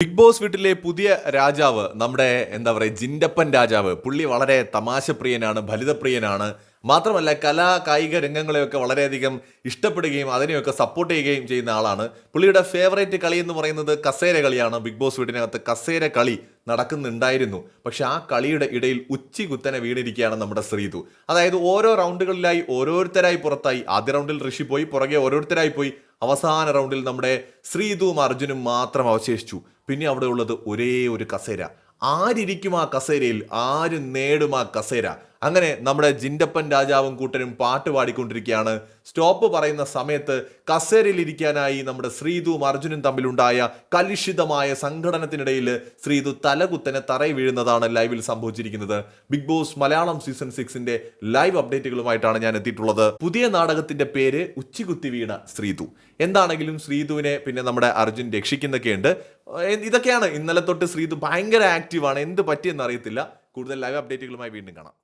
Big boss വീട്ടിലെ പുതിയ രാജാവ് നമ്മുടെ എന്താ പറയുക ജിൻഡപ്പൻ രാജാവ്. പുള്ളി വളരെ തമാശപ്രിയനാണ് ഫലിതപ്രിയനാണ്. മാത്രമല്ല കലാ കായിക രംഗങ്ങളെയൊക്കെ വളരെയധികം ഇഷ്ടപ്പെടുകയും അതിനെയൊക്കെ സപ്പോർട്ട് ചെയ്യുകയും ചെയ്യുന്ന ആളാണ്. പുള്ളിയുടെ ഫേവറേറ്റ് കളി എന്ന് പറയുന്നത് കസേര കളിയാണ്. ബിഗ് ബോസ് വീട്ടിനകത്ത് കസേര കളി നടക്കുന്നുണ്ടായിരുന്നു. പക്ഷെ ആ കളിയുടെ ഇടയിൽ ഉച്ചി കുത്തനെ വീണിരിക്കുകയാണ് നമ്മുടെ ശ്രീതു. അതായത് ഓരോ റൗണ്ടുകളിലായി ഓരോരുത്തരായി പുറത്തായി. ആദ്യ റൗണ്ടിൽ ഋഷി പോയി പുറകെ ഓരോരുത്തരായി പോയി. അവസാന റൗണ്ടിൽ നമ്മുടെ ശ്രീതുവും അർജുനും മാത്രം അവശേഷിച്ചു. പിന്നെ അവിടെ ഉള്ളത് ഒരേ ഒരു കസേര. ആരിയ്ക്കും ആ കസേരയിൽ ആര് നേടും ആ കസേര. അങ്ങനെ നമ്മുടെ ജിൻഡപ്പൻ രാജാവും കൂട്ടരും പാട്ട് പാടിക്കൊണ്ടിരിക്കുകയാണ്. സ്റ്റോപ്പ് പറയുന്ന സമയത്ത് കസേരയിലിരിക്കാനായി നമ്മുടെ ശ്രീതുവും അർജുനും തമ്മിലുണ്ടായ കലുഷിതമായ സംഘടനത്തിനിടയിൽ ശ്രീതു തലകുത്തനെ തറയി വീഴുന്നതാണ് ലൈവിൽ സംഭവിച്ചിരിക്കുന്നത്. ബിഗ് ബോസ് മലയാളം സീസൺ സിക്സിന്റെ ലൈവ് അപ്ഡേറ്റുകളുമായിട്ടാണ് ഞാൻ എത്തിയിട്ടുള്ളത്. പുതിയ നാടകത്തിന്റെ പേര് ഉച്ചികുത്തി വീണ ശ്രീതു. എന്താണെങ്കിലും ശ്രീതുവിനെ പിന്നെ നമ്മുടെ അർജുൻ രക്ഷിക്കുന്നൊക്കെയുണ്ട് ഇതൊക്കെയാണ്. ഇന്നലെ തൊട്ട് ശ്രീതു ഭയങ്കര ആക്റ്റീവാണ് എന്ത് പറ്റിയെന്ന് അറിയത്തില്ല. കൂടുതൽ ലൈവ് അപ്ഡേറ്റുകളുമായി വീണ്ടും കാണാം.